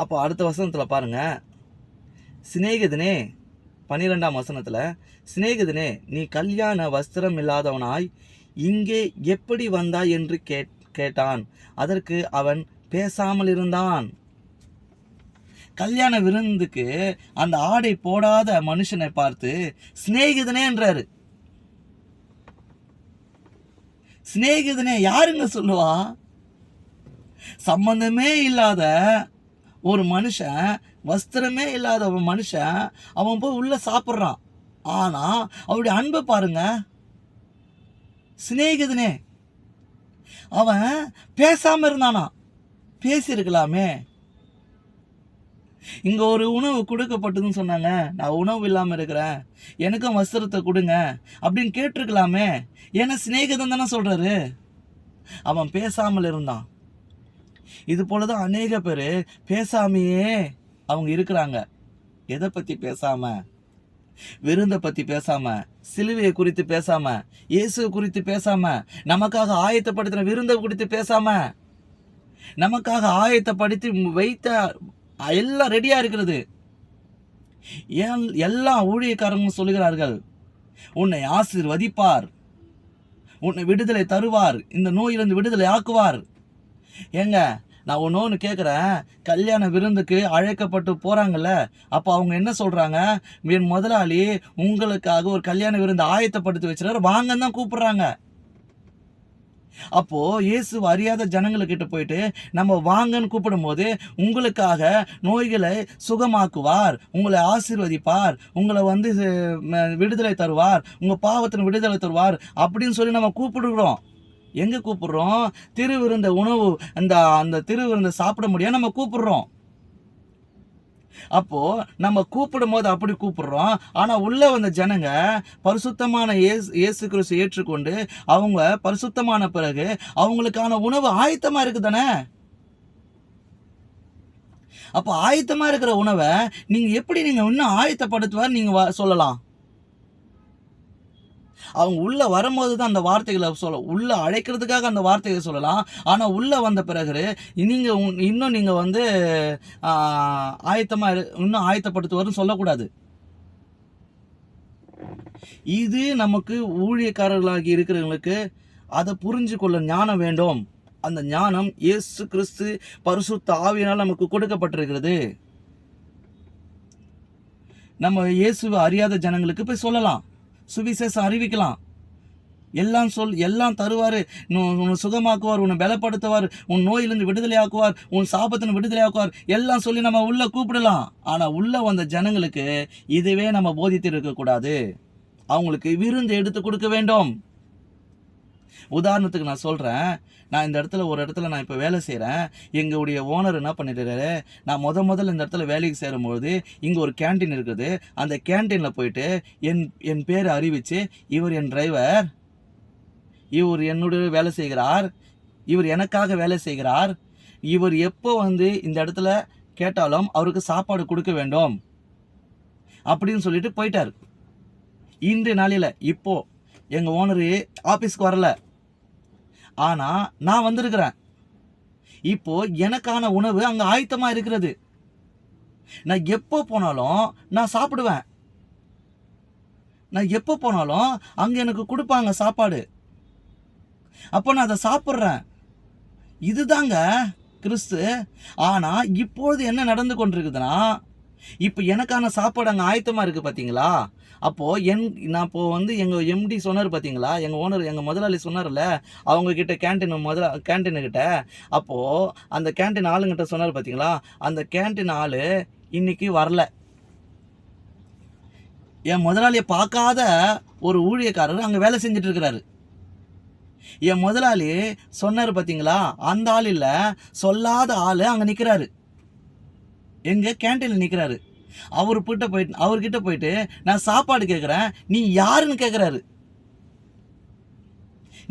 அப்போ அடுத்த வசனத்தில் பாருங்க. சிநேகிதனே பன்னிரெண்டாம் வசனத்தில் சிநேகிதனே நீ கல்யாண வஸ்திரம் இல்லாதவனாய் இங்கே எப்படி வந்தாய் என்று கேட் கேட்டான். அதற்கு அவன் பேசாமல் இருந்தான். கல்யாண விருந்துக்கு அந்த ஆடை போடாத மனுஷனை பார்த்து சிநேகிதனே என்றாரு. சிநேகிதனே யாருங்க சொல்லுவா? சம்பந்தமே இல்லாத ஒரு மனுஷன் வஸ்திரமே இல்லாத ஒரு மனுஷன் அவன் போய் உள்ளே சாப்பிட்றான். ஆனால் அவருடைய அன்பை பாருங்க. சிநேகிதனே. அவன் பேசாமல் இருந்தானா? பேசியிருக்கலாமே. இங்க ஒரு உணவு கொடுக்கப்பட்டதுன்னு சொன்னாங்க. நான் உணவு இல்லாமல் இருக்கிறேன். எனக்கும் வஸ்திரத்தை கொடுங்க. அப்படின்னு கேட்டிருக்கலாமே. ஏன்னா சிநேகிதன் தானே சொல்றாரு. அவன் பேசாமல் இருந்தான். இது போலதான் அநேக பேர் பேசாமையே அவங்க இருக்கிறாங்க. எதை பத்தி பேசாம? விருந்தை பத்தி பேசாம? சிலுவையை குறித்து பேசாம? இயேசுவை குறித்து பேசாம? நமக்காக ஆயத்தப்படுத்தின விருந்தை குறித்து பேசாம? நமக்காக ஆயத்தப்படுத்தி வைத்த எல்லாம் ரெடியா இருக்கிறது. ஏன் எல்லா ஊழியக்காரங்களும் சொல்லுகிறார்கள் உன்னை ஆசீர்வதிப்பார். உன்னை விடுதலை தருவார். இந்த நோயிலிருந்து விடுதலை ஆக்குவார். ஏங்க நான் ஒன்று ஒன்று கேட்குறேன் கல்யாண விருந்துக்கு அழைக்கப்பட்டு போகிறாங்கல்ல அப்போ அவங்க என்ன சொல்கிறாங்க என் முதலாளி உங்களுக்காக ஒரு கல்யாண விருந்து ஆயத்தப்படுத்தி வச்சிருக்காரு வாங்கன்னு தான் கூப்பிட்றாங்க. அப்போ இயேசு அறியாத ஜனங்களுக்கிட்ட போயிட்டு நம்ம வாங்கன்னு கூப்பிடும்போது உங்களுக்காக நோய்களை சுகமாக்குவார் உங்களை ஆசீர்வதிப்பார் உங்களை வந்து விடுதலை தருவார் உங்கள் பாவத்தின் விடுதலை தருவார் அப்படின்னு சொல்லி நம்ம கூப்பிடுகிறோம். எங்கே கூப்பிடுறோம்? திருவிருந்த உணவு அந்த அந்த திருவிருந்த சாப்பிட முடியாது நம்ம கூப்பிடுறோம். அப்போ நம்ம கூப்பிடும் போது அப்படி கூப்பிடுறோம். ஆனா உள்ள வந்த ஜனங்க பரிசுத்தமான இயேசு இயேசு கிறிஸ்து ஏற்றுக்கொண்டு அவங்க பரிசுத்தமான பிறகு அவங்களுக்கான உணவு ஆயத்தமா இருக்குதானே? அப்போ ஆயத்தமா இருக்கிற உணவை நீங்க எப்படி நீங்க இன்னும் ஆயத்தப்படுத்துவார் நீங்க வ- சொல்லலாம். அவங்க உள்ள வரும்போது தான் அந்த வார்த்தைகளை சொல்ல உள்ள அழைக்கிறதுக்காக அந்த வார்த்தைகளை சொல்லலாம். ஆனா உள்ள வந்த பிறகு நீங்க இன்னும் நீங்க வந்து ஆஹ், ஆயத்தமா இன்னும் ஆயத்தப்படுத்துவார்னு சொல்லக்கூடாது. இது நமக்கு ஊழியக்காரர்களாகி இருக்கிறவங்களுக்கு அதை புரிஞ்சு கொள்ள ஞானம் வேண்டும். அந்த ஞானம் இயேசு கிறிஸ்து பரிசுத்த ஆவியினால் நமக்கு கொடுக்கப்பட்டிருக்கிறது. நம்ம இயேசுவை அறியாத ஜனங்களுக்கு போய் சொல்லலாம். சுவிசேஷம் அறிவிக்கலாம். எல்லாம் சொல் எல்லாம் தருவார். உன்னை சுகமாக்குவார் உன்னை பலப்படுத்துவார் உன் நோயிலிருந்து விடுதலை ஆக்குவார் உன் சாபத்தின் விடுதலை ஆக்குவார் எல்லாம் சொல்லி நம்ம உள்ளே கூப்பிடலாம். ஆனால் உள்ளே வந்த ஜனங்களுக்கு இதுவே நம்ம போதித்து இருக்கக்கூடாது அவங்களுக்கு விருந்து எடுத்து கொடுக்க வேண்டும். உதாரணத்துக்கு நான் சொல்கிறேன் நான் இந்த இடத்துல ஒரு இடத்துல நான் இப்போ வேலை செய்கிறேன் எங்களுடைய ஓனர் என்ன பண்ணிடுறாரு நான் முத முதல்ல இந்த இடத்துல வேலைக்கு சேரும்பொழுது இங்கே ஒரு கேண்டீன் இருக்குது. அந்த கேண்டீனில் போயிட்டு என் என் பேரை அறிவித்து இவர் என் டிரைவர் இவர் என்னுடைய வேலை செய்கிறார் இவர் எனக்காக வேலை செய்கிறார் இவர் எப்போ வந்து இந்த இடத்துல கேட்டாலும் அவருக்கு சாப்பாடு கொடுக்க வேண்டும். அப்படின்னு சொல்லிட்டு போயிட்டார். இன்றைய நாளில் இப்போ எங்கள் ஓனரு ஆஃபீஸ்க்கு வரல. ஆனால் நான் வந்திருக்கிறேன். இப்போ எனக்கான உணவு அங்கே ஆயத்தமாக இருக்கிறது. நான் எப்போ போனாலும் நான் சாப்பிடுவேன். நான் எப்போ போனாலும் அங்கே எனக்கு கொடுப்பாங்க சாப்பாடு. அப்போ நான் அதை சாப்பிட்றேன். இதுதாங்க கிறிஸ்து. ஆனால் இப்பொழுது என்ன நடந்து கொண்டிருக்குதுன்னா இப்போ எனக்கான சாப்பாடு அங்கே ஆயத்தமாக இருக்குது பார்த்தீங்களா அப்போது என் நான் இப்போது வந்து எங்கள் எம்டி சொன்னார் பார்த்தீங்களா எங்கள் ஓனர் எங்கள் முதலாளி சொன்னார்ல அவங்கக்கிட்ட கேன்டீன் கேண்டீன் முதல கேண்டீன் அப்போது அந்த கேண்டீன் ஆளுங்கிட்ட சொன்னார் பார்த்தீங்களா அந்த கேண்டீன் ஆள் இன்றைக்கி வரல. என் முதலாளியை பார்க்காத ஒரு ஊழியக்காரர் அங்கே வேலை செஞ்சுட்டு இருக்கிறாரு. என் முதலாளி சொன்னார் பார்த்தீங்களா அந்த ஆள் இல்லை சொல்லாத ஆள் அங்கே நிற்கிறாரு எங்கே கேன்டீனில் நிற்கிறாரு அவர் கிட்ட போயிட்டு அவர்கிட்ட போயிட்டு நான் சாப்பாடு கேட்குறேன் நீ யாருன்னு கேட்குறாரு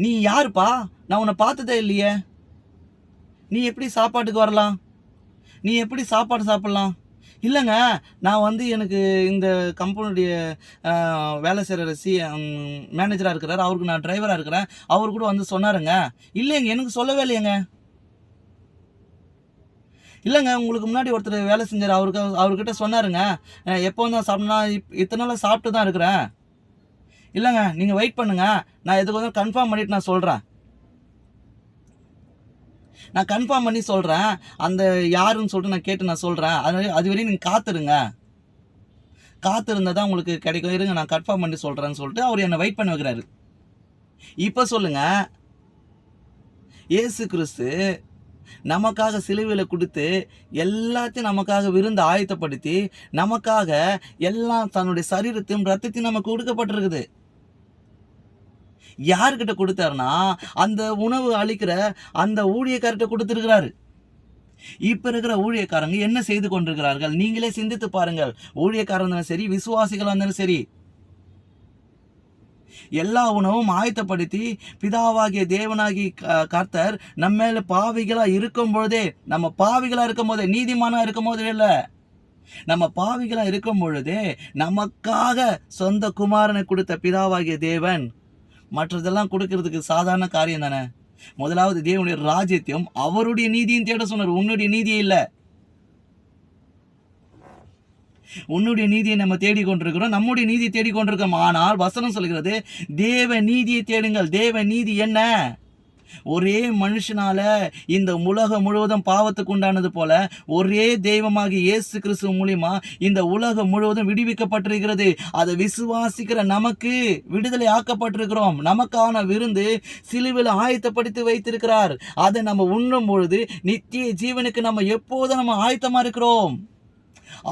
நீ யாருப்பா? நான் உன்னை பார்த்ததே இல்லையே. நீ எப்படி சாப்பாட்டுக்கு வரலாம்? நீ எப்படி சாப்பாடு சாப்பிட்லாம்? இல்லைங்க நான் வந்து எனக்கு இந்த கம்பெனியுடைய வேலை செய்கிற சி மேனேஜராக இருக்கிறார். அவருக்கு நான் டிரைவராக இருக்கிறேன். அவர் கூட வந்து சொன்னாருங்க. இல்லைங்க எனக்கு சொல்லவே இல்லையேங்க. இல்லைங்க உங்களுக்கு முன்னாடி ஒருத்தர் வேலை செஞ்சார். அவருக்கு அவர்கிட்ட சொன்னாருங்க. எப்போ தான் சாப்பிட்னா இப் இத்தனை நாளாக சாப்பிட்டு தான் இருக்கிறேன். இல்லைங்க நீங்கள் வெயிட் பண்ணுங்கள் நான் எதுக்கு வந்து கன்ஃபார்ம் பண்ணிவிட்டு நான் சொல்கிறேன் நான் கன்ஃபார்ம் பண்ணி சொல்கிறேன் அந்த யாருன்னு சொல்லிட்டு நான் கேட்டு நான் சொல்கிறேன் அது அது வரையும் நீங்கள் காத்துருங்க. காத்திருந்தால் தான் உங்களுக்கு கிடைக்கும். இருங்க நான் கன்ஃபார்ம் பண்ணி சொல்கிறேன்னு சொல்லிட்டு அவர் என்னை வெயிட் பண்ண வைக்கிறாரு. இப்போ சொல்லுங்கள் இயேசு கிறிஸ்து நமக்காக சிலுவையில் கொடுத்து எல்லாத்தையும் நமக்காக விருந்து ஆயத்தப்படுத்தி நமக்காக எல்லாம் தன்னுடைய சரீரத்தையும் ரத்தத்தையும் நமக்கு கொடுக்கப்பட்டிருக்குது. யார்கிட்ட கொடுத்தாருன்னா அந்த உணவு அளிக்கிற அந்த ஊழியக்கார்கிட்ட கொடுத்துருக்கிறாரு. இப்ப இருக்கிற ஊழியக்காரங்க என்ன செய்து கொண்டிருக்கிறார்கள்? நீங்களே சிந்தித்து பாருங்கள். ஊழியக்காரங்க இருந்தாலும் சரி விசுவாசிகள் இருந்தாலும் சரி எல்லா உணவும் ஆயத்தப்படுத்தி பிதாவாகிய தேவனாகி க- கர்த்தர் நம்ம மேல பாவிகளா இருக்கும் பொழுதே நம்ம பாவிகளா இருக்கும் போதே நீதிமானா இருக்கும் போதே இல்லை. நம்ம பாவிகளா இருக்கும் பொழுதே நமக்காக சொந்த குமாரனை கொடுத்த பிதாவாகிய தேவன். மற்றதெல்லாம் கொடுக்கறதுக்கு சாதாரண காரியம் தானே? முதலாவது தேவனுடைய ராஜ்யத்தையும் அவருடைய நீதியும் தேட சொன்னார். உன்னுடைய நீதியே இல்லை. உன்னுடைய நீதியை நம்ம தேடிக்கொண்டிருக்கிறோம். நம்முடைய நீதியை தேடிக்கொண்டிருக்கோம் ஆனால் வசனம் சொல்கிறது தேவ நீதியை தேடுங்கள். தேவ நீதி என்ன? ஒரே மனுஷனால இந்த உலகம் முழுவதும் பாவத்துக்கு உண்டானது போல ஒரே தெய்வமாகி இயேசு கிறிஸ்து மூலியமா இந்த உலகம் முழுவதும் விடுவிக்கப்பட்டிருக்கிறது. அதை விசுவாசிக்கிற நமக்கு விடுதலை ஆக்கப்பட்டிருக்கிறோம். நமக்கான விருந்து சிலுவில் ஆயத்தப்படுத்தி வைத்திருக்கிறார். அதை நம்ம உண்ணும் பொழுது நித்திய ஜீவனுக்கு நம்ம எப்போதும் நம்ம ஆயத்தமா இருக்கிறோம்.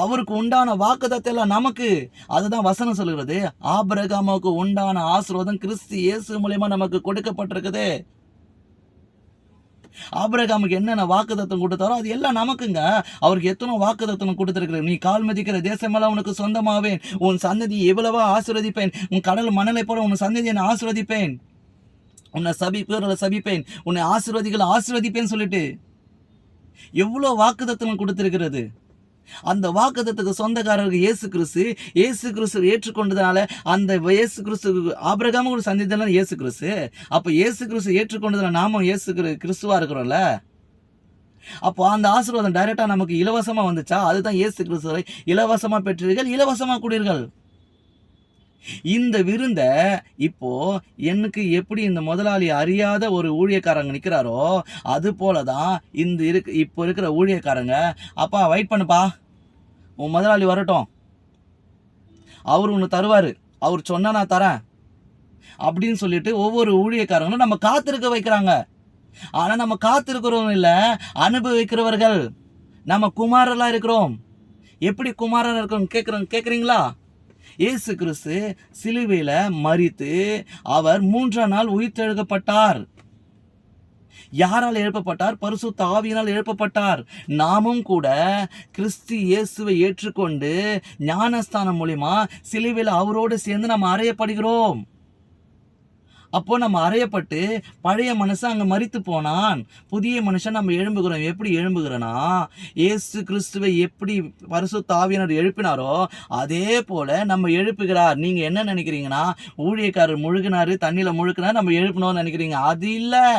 அவருக்கு உண்டான வாக்குதத்தை எல்லாம் நமக்கு. அதுதான் வசனம் சொல்லுகிறது. ஆபிரகாமுக்கு உண்டான ஆசீர்வாதம் கிறிஸ்து இயேசு மூலயமா நமக்கு கொடுக்கப்பட்டிருக்குது. ஆபிரகாமுக்கு என்னென்ன வாக்குதத்தம் கொடுத்தாரோ அது எல்லாம் நமக்குங்க. அவருக்கு எத்தனை வாக்குதத்தம் கொடுத்துருக்குற நீ கால் மதிக்கிற தேசமெல்லாம் உனக்கு சொந்தமாவேன். உன் சந்ததி எவ்வளவா ஆசிர்வதிப்பேன். உன் கடல் மணலை போல உன் சந்ததியை நான் ஆசிர்வதிப்பேன். உன்னை சபிப்பேர்களை சபிப்பேன். உன்னை ஆசிர்வதிகளை ஆசிர்வதிப்பேன் சொல்லிட்டு எவ்வளோ வாக்குதத்தம் கொடுத்துருக்கிறது. அந்த வாக்குதத்துக்கு சொந்தக்காரருக்கு இயேசு கிறிஸ்து இயேசு கிறிஸ்து ஏற்றுக்கொண்டதுனால அந்த இயேசு கிறிஸ்து ஆபிரகாம கூட சந்தித்தலாம் இயேசு கிறிஸ்து. அப்போ இயேசு கிறிஸ்து ஏற்றுக்கொண்டதுனால நாமும் இயேசு கிரு- இருக்கிறோம்ல? அப்போ அந்த ஆசீர்வாதம் டைரெக்டாக நமக்கு இலவசமாக வந்துச்சா? அதுதான் இயேசு கிறிஸ்துவை இலவசமாக பெற்றீர்கள் இலவசமாக கூடீர்கள் இந்த விருந்த இப்போ எனக்கு எப்படி இந்த முதலாளி அறியாத ஒரு ஊழியக்காரங்க நிற்கிறாரோ அது போலதான் இந்த இருக்கு இப்போ இருக்கிற ஊழியக்காரங்க. அப்பா வெயிட் பண்ணுப்பா. உன் முதலாளி வரட்டும். அவர் ஒன்று தருவார். அவர் சொன்னால் நான் தரேன். அப்படின்னு சொல்லிட்டு ஒவ்வொரு ஊழியக்காரங்களும் நம்ம காத்திருக்க வைக்கிறாங்க. ஆனால் நம்ம காத்திருக்கிறவங்க இல்லை அனுபவிக்கிறவர்கள். நம்ம குமாரலா இருக்கிறோம். எப்படி குமாரனா இருக்கிறோம் கேட்குறோம் கேட்குறீங்களா இயேசு கிறிஸ்து சிலுவையில் மறித்து அவர் மூன்றாம் நாள் உயிர்த்தெழுக்கப்பட்டார் யாரால் எழுப்பப்பட்டார்? பரிசு தாவியினால் எழுப்பப்பட்டார். நாமும் கூட கிறிஸ்து இயேசுவை ஏற்றுக்கொண்டு ஞானஸ்தானம் மூலிமா சிலுவையில் அவரோடு சேர்ந்து நாம் அறையப்படுகிறோம். அப்போ நம்ம அறையப்பட்டு பழைய மனுஷன் அங்கே மறித்து போனான். புதிய மனுஷன் நம்ம எழும்புகிறோம். எப்படி எழும்புகிறோன்னா இயேசு கிறிஸ்துவை எப்படி பரிசு தாவியனர் எழுப்பினாரோ அதே போல நம்ம எழுப்புகிறார். நீங்க என்ன நினைக்கிறீங்கன்னா? ஊழியக்காரர் முழுகினாரு தண்ணியில முழுக்கினார் நம்ம எழுப்பணும்னு நினைக்கிறீங்க. அது இல்லை.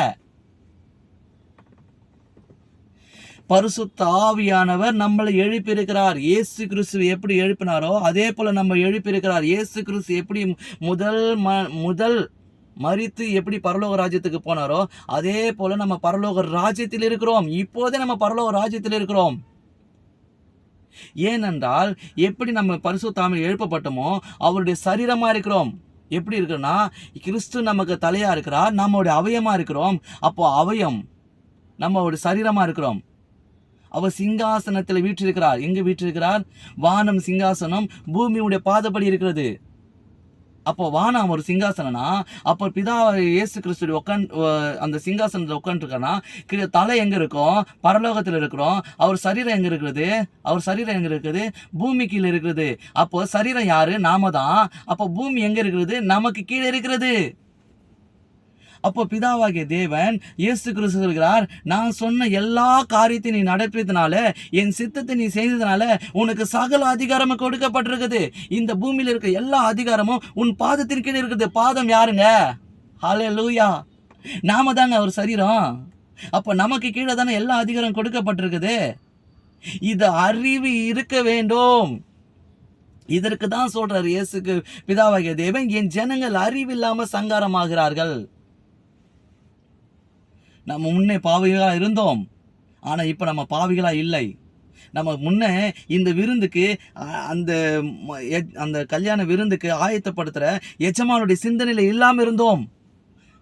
பரிசுத்த ஆவியானவர் நம்மளை எழுப்பியிருக்கிறார். இயேசு கிறிஸ்து எப்படி எழுப்பினாரோ அதே போல நம்ம எழுப்பியிருக்கிறார். இயேசு கிறிஸ்து எப்படி முதல் ம- முதல் மறித்து எப்படி பரலோக ராஜ்யத்துக்கு போனாரோ அதே போல நம்ம பரலோக ராஜ்யத்தில் இருக்கிறோம். இப்போதே நம்ம பரலோக ராஜ்யத்தில் இருக்கிறோம். ஏனென்றால் எப்படி நம்ம பரிசுத்தாமல் எழுப்பப்பட்டோமோ அவருடைய சரீரமா இருக்கிறோம். எப்படி இருக்குன்னா கிறிஸ்து நமக்கு தலையா இருக்கிறார் நம்மளுடைய அவயமா இருக்கிறோம். அப்போ அவயம் நம்மளுடைய சரீரமா இருக்கிறோம். அவர் சிங்காசனத்தில் வீற்றிருக்கிறார். எங்க வீற்றிருக்கிறார்? வானம் சிங்காசனம் பூமியுடைய பாதப்படி இருக்கிறது. அப்போ வானம் ஒரு சிங்காசனம்னா அப்போ பிதா இயேசு கிறிஸ்து உட்காந்து அந்த சிங்காசனத்தில் உட்காந்துருக்கானா தலை எங்க இருக்கும்? பரலோகத்தில் இருக்கிறோம். அவர் சரீரம் எங்க இருக்குது? அவர் சரீரம் எங்க இருக்குது? பூமி கீழே இருக்குது. அப்போ சரீரம் யாரு? நாம தான். அப்போ பூமி எங்க இருக்கிறது நமக்கு கீழே இருக்கிறது. அப்போ பிதாவாகிய தேவன் இயேசு கிறிஸ்து சொல்கிறார் நான் சொன்ன எல்லா காரியத்தையும் நீ நடப்பியதுனால என் சித்தத்தை நீ செய்ததுனால உனக்கு சகல அதிகாரமும் கொடுக்கப்பட்டிருக்குது. இந்த பூமியில் இருக்க எல்லா அதிகாரமும் உன் பாதத்தின் கீழே இருக்குது. பாதம் யாருங்க? ஹலே லூயா நாம தாங்க அவர் சரீரம். அப்போ நமக்கு கீழே தானே எல்லா அதிகாரம் கொடுக்கப்பட்டிருக்குது. இது அறிவு இருக்க வேண்டும். இதற்கு தான் சொல்றார் இயேசுக்கு பிதாவாகிய தேவன் என் ஜனங்கள் அறிவில்லாம சங்காரமாகிறார்கள். நம்ம முன்னே பாவிகளாக இருந்தோம். ஆனால் இப்போ நம்ம பாவிகளாக இல்லை. நம்ம முன்னே இந்த விருந்துக்கு அந்த அந்த கல்யாண விருந்துக்கு ஆயத்தப்படுத்துகிற எஜமானுடைய சிந்தனையில் இல்லாமல் இருந்தோம்.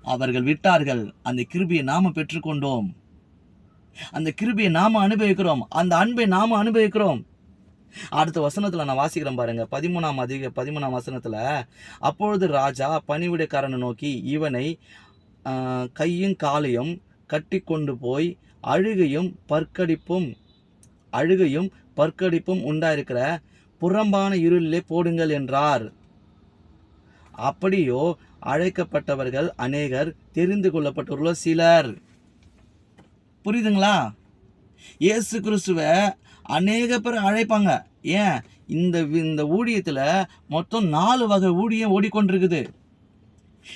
அவர்கள் விட்டார்கள். அந்த கிருபியை நாம் பெற்றுக்கொண்டோம். அந்த கிருபியை நாம் அனுபவிக்கிறோம். அந்த அன்பை நாம் அனுபவிக்கிறோம். அடுத்த வசனத்தில் நான் வாசிக்கிறேன் பாருங்க. பதிமூணாம் அதிக பதிமூணாம் வசனத்தில் அப்பொழுது ராஜா பணிவிடைக்காரனை நோக்கி இவனை கையும் காலையும் கட்டி கொண்டு போய் அழுகையும் பற்கடிப்பும் அழுகையும் பற்கடிப்பும் உண்டாயிருக்கிற புறம்பான இருளிலே போடுங்கள் என்றார். அப்படியோ அழைக்கப்பட்டவர்கள் அநேகர் தெரிந்து கொள்ளப்பட்டவர்களோ சிலர். புரியுதுங்களா? இயேசு கிறிஸ்துவ அநேக பேர் அழைப்பாங்க. ஏன்? இந்த வி- இந்த ஊழியத்தில் மொத்தம் நாலு வகை ஊழியம் ஓடிக்கொண்டிருக்குது.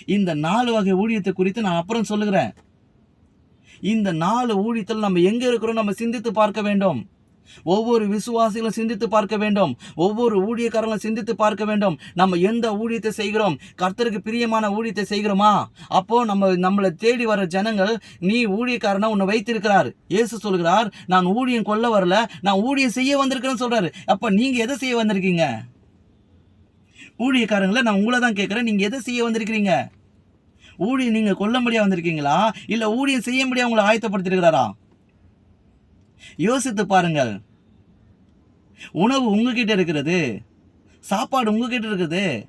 இந்த நாலு வகை ஊழியத்தை குறித்து நான் அப்புறம் சொல்லுகிறேன். இந்த நாலு ஊழியத்தில் நம்ம எங்க இருக்கிறோம் நம்ம சிந்தித்து பார்க்க வேண்டும். ஒவ்வொரு விசுவாசிகளும் சிந்தித்து பார்க்க வேண்டும். ஒவ்வொரு ஊழியக்காரங்களும் சிந்தித்து பார்க்க வேண்டும். நம்ம எந்த ஊழியத்தை செய்கிறோம்? கர்த்தருக்கு பிரியமான ஊழியத்தை செய்கிறோமா? அப்போ நம்ம நம்மளை தேடி வர ஜனங்கள் நீ ஊழியக்காரனா உன்னை வைத்திருக்கிறார். இயேசு சொல்கிறார் நான் ஊழியம் கொல்ல வரல. நான் ஊழியம் செய்ய வந்திருக்கிறேன்னு சொல்றாரு. அப்ப நீங்க எதை செய்ய வந்திருக்கீங்க? ஊழியக்காரங்களை நான் உங்களை தான் கேட்குறேன். நீங்கள் எதை செய்ய வந்திருக்கிறீங்க? ஊழியம் நீங்க கொல்ல முடியா வந்திருக்கீங்களா? இல்ல ஊழியம் செய்ய முடியா உங்களை ஆயத்தப்படுத்திருக்கிறாரா யோசித்து பாருங்கள். உணவு உங்ககிட்ட இருக்கிறது. சாப்பாடு உங்ககிட்ட இருக்குது.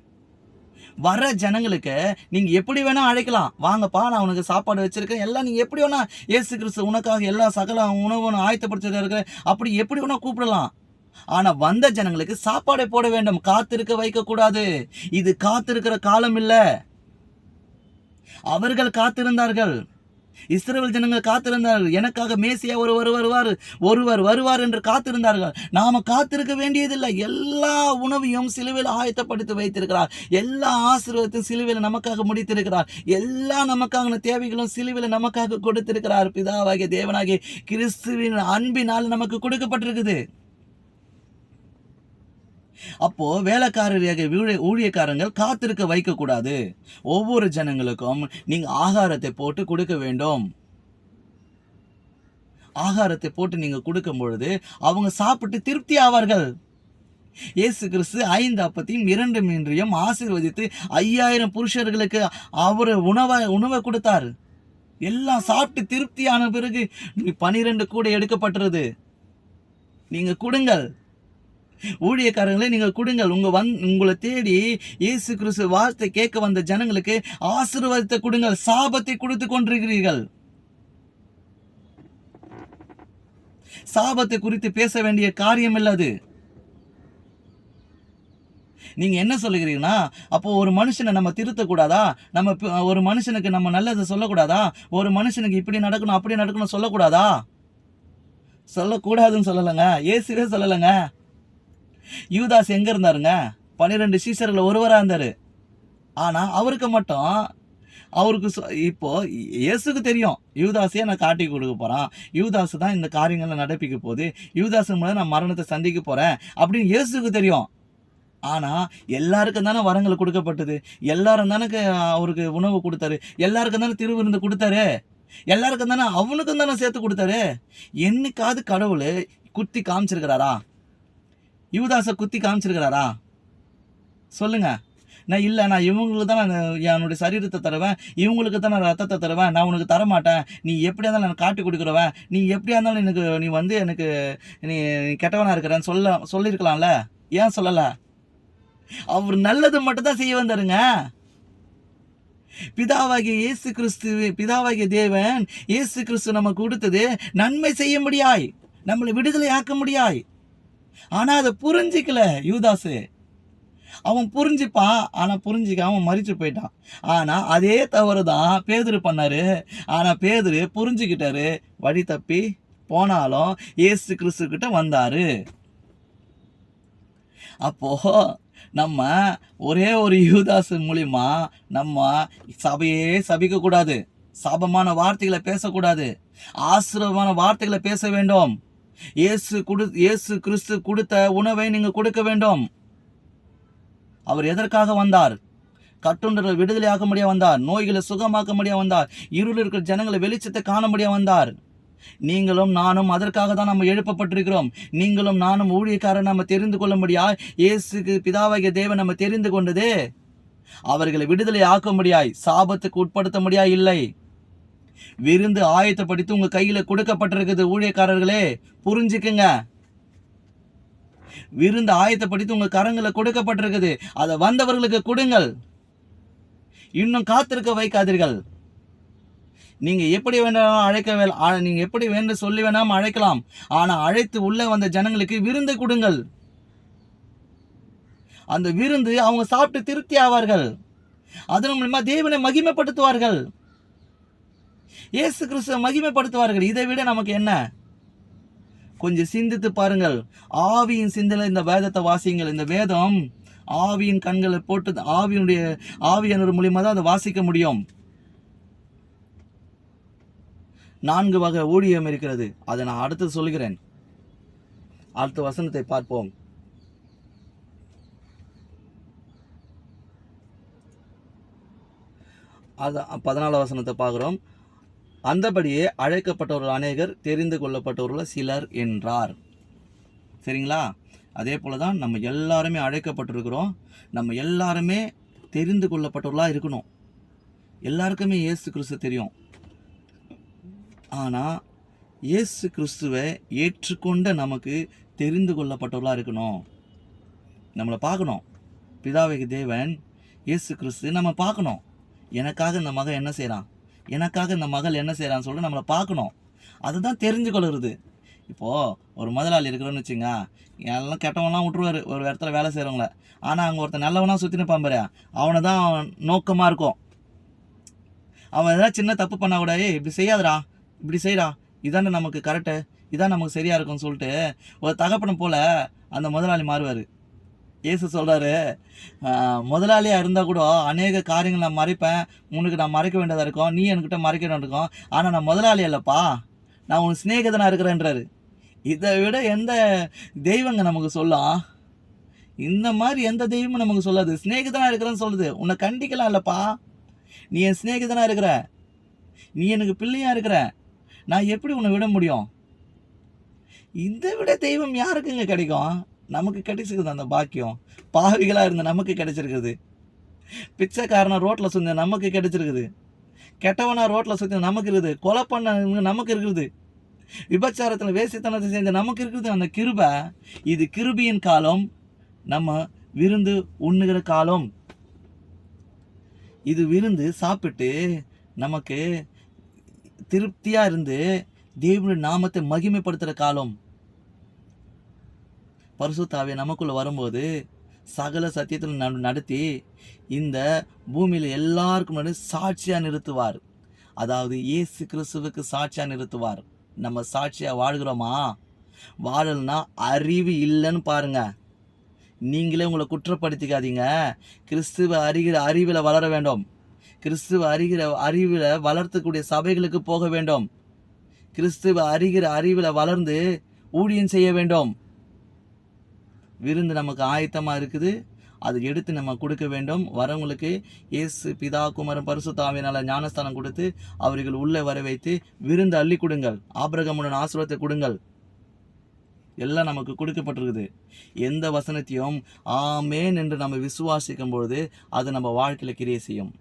வர ஜனங்களுக்கு நீங்க எப்படி வேணா அழைக்கலாம். வாங்கப்பா நான் உனக்கு சாப்பாடு வச்சிருக்கேன். எல்லாம் நீங்க எப்படி வேணா ஏசு கிறிஸ்து உனக்காக எல்லா சகல உணவு ஆயத்தப்படுத்திருக்க அப்படி எப்படி வேணா கூப்பிடலாம். ஆனா வந்த ஜனங்களுக்கு சாப்பாடை போட வேண்டும். காத்திருக்க வைக்க கூடாது இது காத்திருக்கிற காலம் இல்லை. அவர்கள் காத்திருந்தார்கள். இஸ்ரேல் ஜனங்கள் காத்திருந்தார்கள். எனக்காக மேசியா ஒருவர் வருவார் ஒருவர் வருவார் என்று காத்திருந்தார்கள். நாம காத்திருக்க வேண்டியதில்லை. எல்லா உணவையும் சிலுவையில் ஆயத்தப்படுத்தி வைத்திருக்கிறார். எல்லா ஆசீர்வாதத்தையும் சிலுவையில் நமக்காக முடித்திருக்கிறார். எல்லா நமக்கான தேவைகளும் சிலுவையில் நமக்காக கொடுத்திருக்கிறார். பிதாவாகிய தேவனாகிய கிறிஸ்துவின் அன்பினால் நமக்கு கொடுக்கப்பட்டிருக்குது. அப்போ வேலைக்காரராக ஊழிய- ஊழியக்காரங்கள் காத்திருக்க வைக்கக்கூடாது. ஒவ்வொரு ஜனங்களுக்கும் நீங்க ஆகாரத்தை போட்டு கொடுக்க வேண்டும். ஆகாரத்தை போட்டு நீங்க கொடுக்கும் பொழுது அவங்க சாப்பிட்டு திருப்தி ஆவார்கள். இயேசு கிறிஸ்து ஐந்து அப்பத்தையும் இரண்டு மீன்றையும் ஆசீர்வதித்து ஐயாயிரம் புருஷர்களுக்கு அவர் உணவை உணவை கொடுத்தார். எல்லாம் சாப்பிட்டு திருப்தியான பிறகு பனிரெண்டு கூட எடுக்கப்பட்டுறது நீங்க கொடுங்கள். ஊழியக்காரங்களே நீங்கள் கொடுங்கள். உங்கள் வந் உங்களை தேடி இயேசு கிறிஸ்து வார்த்தை கேட்க வந்த ஜனங்களுக்கு ஆசீர்வாதத்தை கொடுங்கள். சாபத்தை கொடுத்து கொண்டிருக்கிறீர்கள். சாபத்தை குறித்து பேச வேண்டிய காரியம் இல்லாது. நீங்க என்ன சொல்லுகிறீங்கன்னா அப்போ ஒரு மனுஷனை நம்ம திருத்தக்கூடாதா? நம்ம ஒரு மனுஷனுக்கு நம்ம நல்லதை சொல்லக்கூடாதா? ஒரு மனுஷனுக்கு இப்படி நடக்கணும் அப்படி நடக்கணும் சொல்லக்கூடாதா? சொல்லக்கூடாதுன்னு சொல்லலைங்க. இயேசுவே சொல்லலைங்க. யூதாஸ் எங்கே இருந்தாருங்க? பன்னிரெண்டு சீசர்ல ஒருவராக இருந்தார். ஆனால் அவருக்கு மட்டும் அவருக்கு இப்போது இப்போ இயேசுக்கு தெரியும். யூதாஸையே நான் காட்டி கொடுக்க போகிறான் யூதாஸ் தான் இந்த காரியங்களை நடப்பிக்க போகுது. யூதாஸ் மூலம் நான் மரணத்தை சந்திக்க போகிறேன் அப்படின்னு இயேசுக்கு தெரியும். ஆனால் எல்லாருக்கும் தானே வரங்கள் கொடுக்கப்பட்டது. எல்லாரும் தானே அவருக்கு உணவு கொடுத்தாரு. எல்லாருக்கும் தானே திருவிருந்து கொடுத்தாரு. எல்லாருக்கும் தானே அவனுக்கும் தானே சேர்த்து கொடுத்தாரு. என்னைக்காவது கடவுள் குத்தி காமிச்சிருக்கிறாரா? யுவதாசை குத்தி காமிச்சிருக்கிறாரா? சொல்லுங்க. நான் இல்லை நான் இவங்களுக்கு தான் நான் என்னுடைய சரீரத்தை தருவேன். இவங்களுக்கு தான் நான் ரத்தத்தை தருவேன். நான் உனக்கு தர மாட்டேன் நீ எப்படியா இருந்தாலும் எனக்கு காட்டி கொடுக்குறவன் நீ எப்படியா இருந்தாலும் எனக்கு நீ வந்து எனக்கு நீ கெட்டவனாக கெட்டவனா இருக்கிறேன்னு சொல்ல சொல்லியிருக்கலாம்ல ஏன் சொல்லலை? அவர் நல்லது மட்டும் தான் செய்ய வந்தாருங்க. பிதாவாகிய இயேசு கிறிஸ்து பிதாவாகிய தேவன் இயேசு கிறிஸ்து நமக்கு கொடுத்தது நன்மை செய்ய முடியாய் நம்மளை விடுதலை ஆக்க முடியாய் ஆனா அதை புரிஞ்சிக்கல யூதாசு. அவன் புரிஞ்சுப்பான் ஆனா புரிஞ்சிக்காம மறித்து மறிச்சு போயிட்டான். ஆனா அதே தவறு தான் பேதுரு பண்ணாரு. ஆனா பேதுரு புரிஞ்சுக்கிட்டாரு. வழி தப்பி போனாலும் ஏசு கிறிஸ்து கிட்ட வந்தாரு. அப்போ நம்ம ஒரே ஒரு யூதாசு மூலியமா நம்ம சபையே சபிக்கக்கூடாது. சாபமான வார்த்தைகளை பேசக்கூடாது. ஆசிரமான வார்த்தைகளை பேச வேண்டும். இயேசு கொடு இயேசு கிறிஸ்து கொடுத்த உணவை நீங்கள் கொடுக்க வேண்டும். அவர் எதற்காக வந்தார்? கட்டுண்டரை விடுதலையாக்க முடிய வந்தார் நோய்களை சுகமாக்க முடிய வந்தார் இருள் இருக்கிற ஜனங்களை வெளிச்சத்தை காண முடிய வந்தார். நீங்களும் நானும் அதற்காக தான் நம்ம எழுப்பப்பட்டிருக்கிறோம். நீங்களும் நானும் ஊழியக்காரன் நம்ம தெரிந்து கொள்ள முடியா இயேசுக்கு பிதாவாகிய தேவன் நம்ம தெரிந்து கொண்டது. அவர்களை விடுதலை ஆக்க முடியாய் சாபத்துக்கு உட்படுத்த முடியா இல்லை. விருந்து ஆயத்தப்படுத்தி உங்க கையில கொடுக்கப்பட்டிருக்குது ஊழியக்காரர்களே. புரிஞ்சுக்குங்க. விருந்து ஆயத்தப்படுத்தி உங்க கரங்களை கொடுக்கப்பட்டிருக்குது. அதை வந்தவர்களுக்கு கொடுங்கள். இன்னும் காத்திருக்க வைக்காதீர்கள். நீங்க எப்படி வேண்டாம் அழைக்க வே- நீங்க எப்படி வேண்டும் சொல்லி வேணாம் அழைக்கலாம். ஆனா அழைத்து உள்ள வந்த ஜனங்களுக்கு விருந்து கொடுங்கள். அந்த விருந்து அவங்க சாப்பிட்டு திருப்தி ஆவார்கள். அதன் மூலமா தேவனை மகிமைப்படுத்துவார்கள். இயேசு கிறிஸ்துவை மகிமைப்படுத்துவார்கள். இதை விட நமக்கு என்ன? கொஞ்சம் சிந்தித்து பாருங்கள். ஆவியின் சிந்தனை இந்த வேதத்தை வாசியுங்கள். இந்த வேதம் ஆவியின் கண்களை போட்டு ஆவியினுடைய ஆவியனர் மூலியமாக தான் அதை வாசிக்க முடியும். நான்கு வகை ஊழியம் இருக்கிறது. அதை நான் அடுத்து சொல்கிறேன். அடுத்த வசனத்தை பார்ப்போம். அது பதினாலாம் வசனத்தை பார்க்குறோம். அந்தபடியே அழைக்கப்பட்டவர்கள் அநேகர் தெரிந்து கொள்ளப்பட்டவர்கள் சிலர் என்றார். சரிங்களா? அதே போல தான் நம்ம எல்லாருமே அழைக்கப்பட்டிருக்கிறோம். நம்ம எல்லாருமே தெரிந்து கொள்ளப்பட்டவர்களாக இருக்கணும். எல்லாருக்குமே இயேசு கிறிஸ்து தெரியும். ஆனால் இயேசு கிறிஸ்துவை ஏற்றுக்கொண்ட நமக்கு தெரிந்து கொள்ளப்பட்டவர்களாக இருக்கணும். நம்மளை பார்க்கணும். பிதாவைக்கு தேவன் இயேசு கிறிஸ்து நம்ம பார்க்கணும். எனக்காக இந்த மகன் என்ன செய்கிறான் எனக்காக இந்த மகள் என்ன செய்கிறான்னு சொல்லிட்டு நம்மளை பார்க்கணும். அதுதான் தெரிஞ்சு கொள்கிறது இப்போது ஒரு முதலாளி இருக்கிறோன்னு வச்சுங்க எல்லாம் கெட்டவன்லாம் விட்ருவாரு ஒரு இடத்துல வேலை செய்கிறவங்கள ஆனால் அங்கே ஒருத்தன் நல்லவனாக சுற்றி நிற்பான் பாரு அவனை தான் நோக்கமாக இருக்கும். அவன் எதாவது சின்ன தப்பு பண்ணால் கூட ஏய் இப்படி செய்யாதடா இப்படி செய்கிறா இதானே நமக்கு கரெக்டு இதான் நமக்கு சரியாக இருக்கும்னு சொல்லிட்டு ஒரு தகப்பனை போல் அந்த முதலாளி மாறுவார். இயேசு சொல்கிறாரு முதலாளியாக இருந்தால் கூட அநேக காரியங்கள் நான் மறைப்பேன். உனக்கு நான் மறைக்க வேண்டியதாக இருக்கும். நீ என்கிட்ட மறைக்க வேண்டியதா இருக்கும். ஆனால் நான் முதலாளி இல்லைப்பா நான் உன் சிநேகிதனாக இருக்கிறேன்றாரு. இதை விட எந்த தெய்வங்க நமக்கு சொல்லலாம் இந்த மாதிரி எந்த தெய்வமும் நமக்கு சொல்லாது. சிநேகிதனாக இருக்கிறேன்னு சொல்லுது. உன்னை கண்டிக்கலாம் இல்லைப்பா. நீ என் சிநேகிதனாக இருக்கிற. நீ எனக்கு பிள்ளையாக இருக்கிற. நான் எப்படி உன்னை விட முடியும்? இதை விட தெய்வம் யாருக்குங்க கிடைக்கும்? நமக்கு கிடைச்சிருக்குது அந்த பாக்கியம். பாவிகளாக இருந்த நமக்கு கிடைச்சிருக்குது. பிச்சைக்காரனை ரோட்டில் சுந்த நமக்கு கிடைச்சிருக்குது. கெட்டவனா ரோட்டில் சுற்றி நமக்கு இருக்குது. கொலை பண்ண நமக்கு இருக்குது. விபச்சாரத்தில் வேசித்தனத்தை செஞ்ச நமக்கு இருக்குது அந்த கிருபை. இது கிருபியின் காலம். நம்ம விருந்து உண்ணுகிற காலம். இது விருந்து சாப்பிட்டு நமக்கு திருப்தியாக இருந்து தேவனுடைய நாமத்தை மகிமைப்படுத்துகிற காலம். பரிசுத்தாவே நமக்குள்ளே வரும்போது சகல சத்தியத்தில் நடத்தி இந்த பூமியில் எல்லாருக்கும் முன்னாடி சாட்சியாக நிறுத்துவார். அதாவது இயேசு கிறிஸ்துவுக்கு சாட்சியாக நிறுத்துவார். நம்ம சாட்சியாக வாழ்கிறோமா? வாழல்னா அறிவு இல்லைன்னு பாருங்க. நீங்களே உங்களை குற்றப்படுத்திக்காதீங்க. கிறிஸ்துவ அறிகிற அறிவில் வளர வேண்டும். கிறிஸ்துவ அறிகிற அறிவில் வளர்த்தக்கூடிய சபைகளுக்கு போக வேண்டும். கிறிஸ்துவ அறிகிற அறிவில் வளர்ந்து ஊழியம் செய்ய வேண்டும். விருந்து நமக்கு ஆயத்தமாக இருக்குது. அதை எடுத்து நம்ம கொடுக்க வேண்டும். வரவங்களுக்கு இயேசு பிதா குமரன் பரிசுத்தாவினால ஞானஸ்தானம் கொடுத்து அவர்கள் உள்ளே வர வைத்து விருந்து அள்ளி கொடுங்கள். ஆபிரகமுடன் ஆசீர்வாதத்தை கொடுங்கள். எல்லாம் நமக்கு கொடுக்கப்பட்டிருக்குது. எந்த வசனத்தையும் ஆமேன் என்று நம்ம விசுவாசிக்கும் பொழுது அது நம்ம வாழ்க்கையில் கிரியை செய்யும்.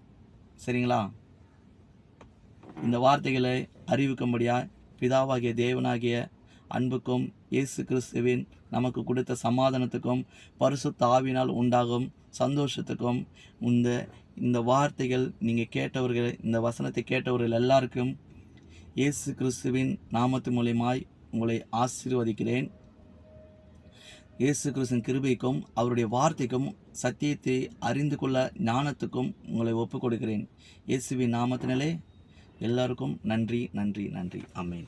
சரிங்களா? இந்த வார்த்தைகளை அறிவிக்கும்படியா பிதாவாகிய தேவனாகிய அன்புக்கும் இயேசு கிறிஸ்துவின் நமக்கு கொடுத்த சமாதானத்துக்கும் பரிசு தாவினால் உண்டாகும் சந்தோஷத்துக்கும் இந்த இந்த வார்த்தைகள் நீங்கள் கேட்டவர்கள் இந்த வசனத்தை கேட்டவர்கள் எல்லாருக்கும் இயேசு கிறிஸ்துவின் நாமத்து மூலியமாய் உங்களை ஆசீர்வதிக்கிறேன். இயேசு கிறிஸ்துவின் கிருபைக்கும் அவருடைய வார்த்தைக்கும் சத்தியத்தை அறிந்து கொள்ள ஞானத்துக்கும் உங்களை ஒப்புக் கொடுக்கிறேன் இயேசுவின் நாமத்தினாலே எல்லாருக்கும் நன்றி நன்றி நன்றி. அமேன்